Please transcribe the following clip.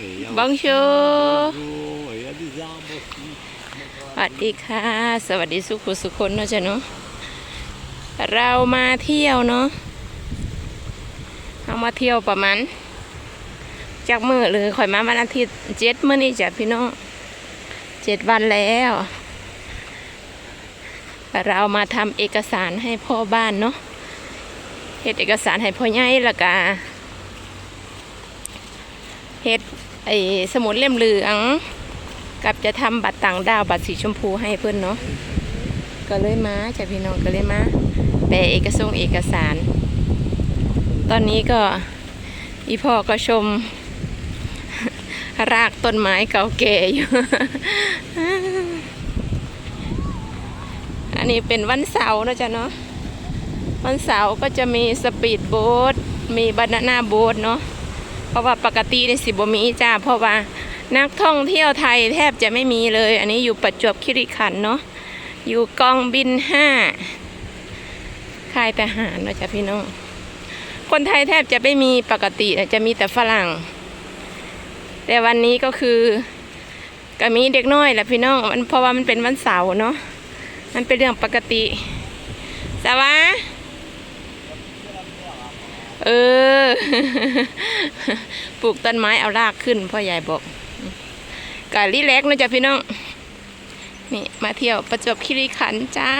Et il y a Bonjour. Bonjour. Il y a des arbres aussi. สวัสดีค่ะ สวัสดีสุขุสุคนเนาะจ้ะเนาะเรามาเที่ยวเนาะเรามาเที่ยวประมาณจากมือเลยข่อยมาวันอาทิตย์เจ็ดมื้อนี้จ้ะพี่น้องเจ็ดวันแล้ว เรามาทำเอกสารให้พ่อบ้านเนาะเฮ็ดเอกสารให้พ่อใหญ่ล้วก็ เฮ็ดไอ้สมุดเล่มเหลือง กับจะทำบัตรต่างดาวบัตรสีชมพูให้เพื่อนเนาะก็เลยมาจ้ะพี่น้องก็เลยมาแปลเอกสงเอกสาร ตอนนี้ก็อีพ่อก็ชม รากต้นไม้เก่าแก่อยู่อันนี้เป็นวันเสาร์นะจ๊ะเนาะวันเสาร์ก็จะมีสปีดโบ๊ทมีบานาน่าโบ๊ทเนาะ ราะว่าปกติในสิบมีจ้าเพราะว่านักท่องเที่ยวไทยแทบจะไม่มีเลย อันนี้อยู่ประจวบคีรีขันธ์เนาะอยู่กองบินห้าค่ายทหารนะจ้ะพี่น้อง คนไทยแทบจะไม่มีปกติจะมีแต่ฝรั่ง แต่วันนี้ก็คือก็มีเด็กน้อยแหละพี่น้องมันเพราะว่ามันเป็นวันเสาร์เนาะมันเป็นเรื่องปกติสวะเออ ปลูกต้นไม้เอารากขึ้นพ่อใหญ่บอกกะลิแลกนะจ๊ะพี่น้อง นี่มาเที่ยวประจวบคีรีขันธ์จ้า